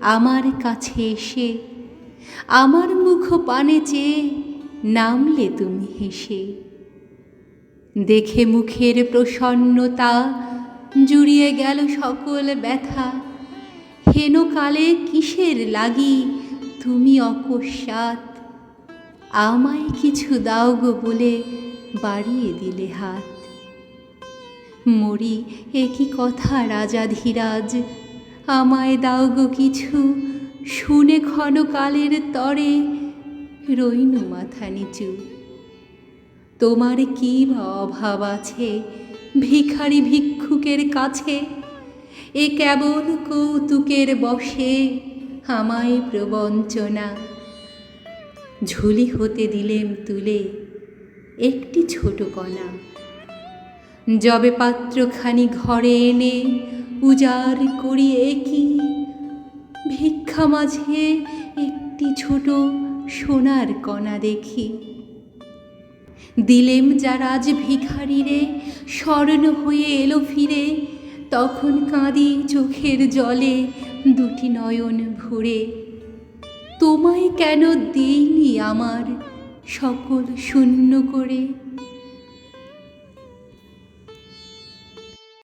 আমার কাছে এসে, আমার মুখ পানে চেয়ে নামলে তুমি হেসে। দেখে মুখের প্রসন্নতা জুড়িয়ে গেল সকল ব্যথা। হেন কালে কিসের লাগি তুমি অকস্মাৎ? আমায় কিছু দাও গো বলে বাড়িয়ে দিলে হাত। মরি এ কি কথা রাজাধিরাজ আমায় দাও গো কিছু। শুনে ক্ষণকালের তরে রইনু মাথা নিচু। তোমার কি বা অভাব আছে ভিখারি ভিক্ষুকের কাছে? এ কেবল কৌতুকের বসে আমায় প্রবঞ্চনা। ঝুলি হতে দিলেম তুলে একটি ছোট কণা। যবে পাত্রখানি ঘরে এনে উজার করিয়ে কি? ভিক্ষা মাঝে একটি ছোট সোনার কণা দেখি। দিলেম যারা আজ ভিখারিরে স্মরণ হয়ে এলো ফিরে। তখন কাঁদি চোখের জলে দুটি নয়ন ভরে। তোমায় কেন দিইনি আমার সকল শূন্য করে?